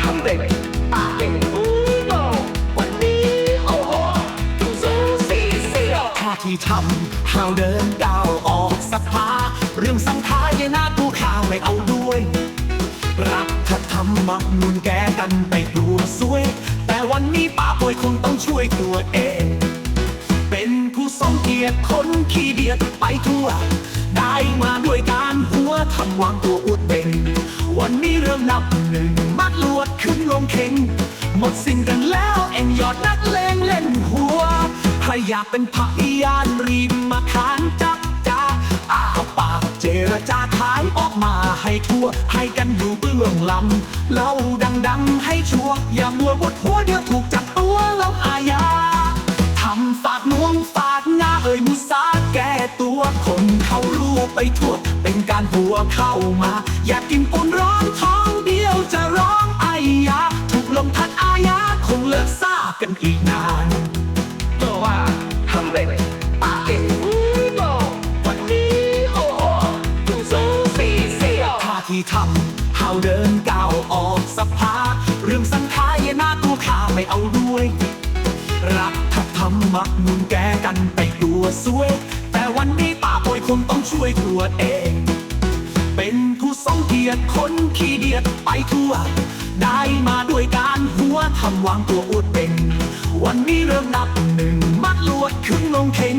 ทำเด็กปากเก่งอู้บอกวันนี้โอ้โหดูสูสีเสียวท่ที่ทำห้าวเดินก้าวออกสภา เรื่องสังขารยนากูข่าวไม่เอาด้วย รัฐธรรมนุนแกกันไปกลัวสวย แต่วันนี้ป้าป่วยคงต้องช่วยตัวเอง เป็นผู้ทรงเกียรติคนขี้เดียดไปทั่ว ได้มาด้วยการหัวทำวางตัวอวดเบ่งวั นับหนึ่งมัดลวดขึ้นลงเข่งหมดสิ้นกันแล้วเอ็งยอดนักเลงเล่นหัวใครอยากเป็นพยานรีบมาขานจับจ้าอาปากเจรจาขายออกมาให้ทั่ว ให้กันอยู่เบื้องลำเล่าดังๆให้ชัวอย่ามัวบดหัวเดี๋ยวถูกจับตัวแล้วอาญาทำฝากน่วงฝากงาเอ่ยมุสาแก้ตัวคนเขารู้ไปทั่ว เป็นการหัวเข้ามา อยากกิน ซากันอีกนานบอกว่าทำเด็กปากเก่งอู้บอกวันนี้โอ้โหดูสูสีเสียวท่าที่ทำ how เดินก้าวออกสภา เรื่องสังขารนาตัวข้าไม่เอาด้วย รักถ้าทำมักนุนแกกันไปกลัวสวย แต่วันนี้ป่าป่วยคงต้องช่วยตัวเอง เป็นผู้ทรงเกียรติคนขี้เดียดไปทั่ว ได้มาด้วยการหัวทำวางตัวอวดเป็น วันนี้เริ่มนับหนึ่งมัดลวดขึ้นลงเข่ง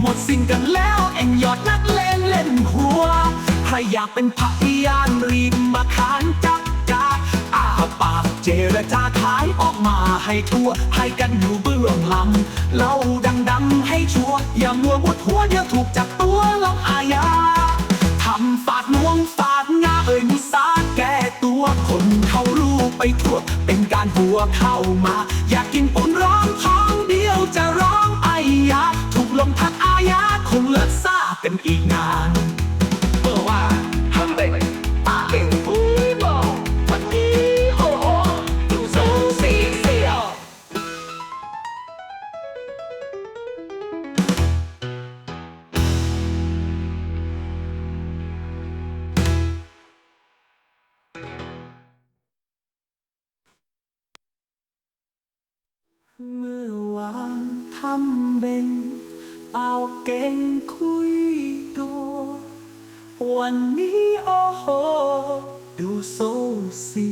หมดสิ้นกันแล้วเอ็งยอดนักเลงเล่นหัว ใครอยากเป็นพยานรีบมาขานจับจ้าอาปากเจรจาขายออกมาให้ทั่ว ให้กันอยู่เบื้องหลังเล่าดังๆให้ชัวอย่ามัวมุดหัวเดี๋ยวถูกจับตัวลงอาญา ไปทั่ว เป็นการหัวเข้ามา อยากกินปูนร้องท้องเดียวจะร้องไอยาถูกลมพัดอายาคงเลิกซากันอีกนาน เมื่อวานทำเบงเอาเก่งคุยตัวันนี้โอ้โห ดูโซเสี